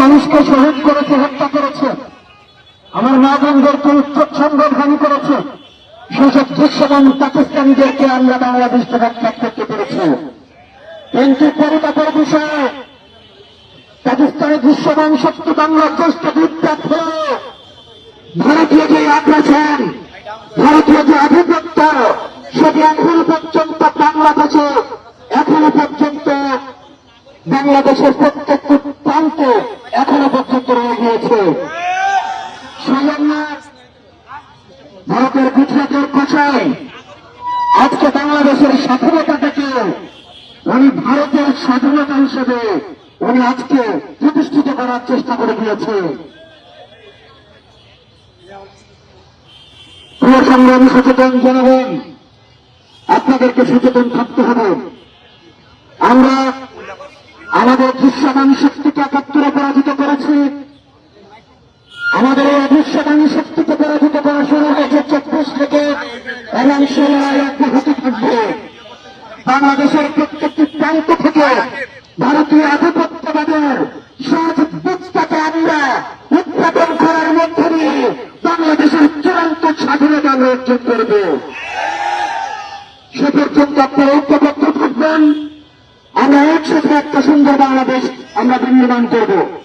মানুষকে শহীদ করেছে, হত্যা করেছে। আমার মা বোনদেরকে উচ্ছন্নভানি করেছে। সেসব দৃশ্যমান পাকিস্তানিদেরকে আমরা বাংলাদেশ থেকে করতে পেরেছি। কিন্তু পরিতাপের বিষয়ে। পাকিস্তানের দৃশ্যমান শক্তি বাংলাদেশকে বিদ্যাত হয়ে ভারতীয় যে আগ্রাসন, ভারতীয় যে আধিপত্য, সেটি এখনও পর্যন্ত বাংলাদেশে এখনও বাংলাদেশের প্রত্যেকটি প্রান্তে এখনও পর্যন্ত রয়ে গিয়েছে। ভারতের গুজরাটের কোথায় আজকে বাংলাদেশের স্বাধীনতাটাকে উনি ভারতের স্বাধীনতা হিসেবে উনি আজকে প্রতিষ্ঠিত করার চেষ্টা করে দিয়েছে প্রিয় সংগ্রামী সচেতন জনগণ, আপনাদেরকে সচেতন থাকতে হবে। আমরা আমাদের দৃশ্যমান শক্তিকে একাত্তরে পরাজিত করেছি। আমাদের এই অদৃশ্যমান শক্তিকে পরাজিত করা শুরু হয়েছে চব্বিশ থেকে এবং সে লড়াই অব্যাহত থাকবে বাংলাদেশের প্রত্যেকটি প্রান্ত থেকে ভারতীয় আধিপত্যবাদের সহজ বীজটাকে আমরা উৎপাদন করার মধ্যে দিয়ে বাংলাদেশের চূড়ান্ত স্বাধীনতা অর্জন করব। সে পর্যন্ত আপনারা সুন্দর বাংলাদেশ আমরা বিনির্মাণ করব।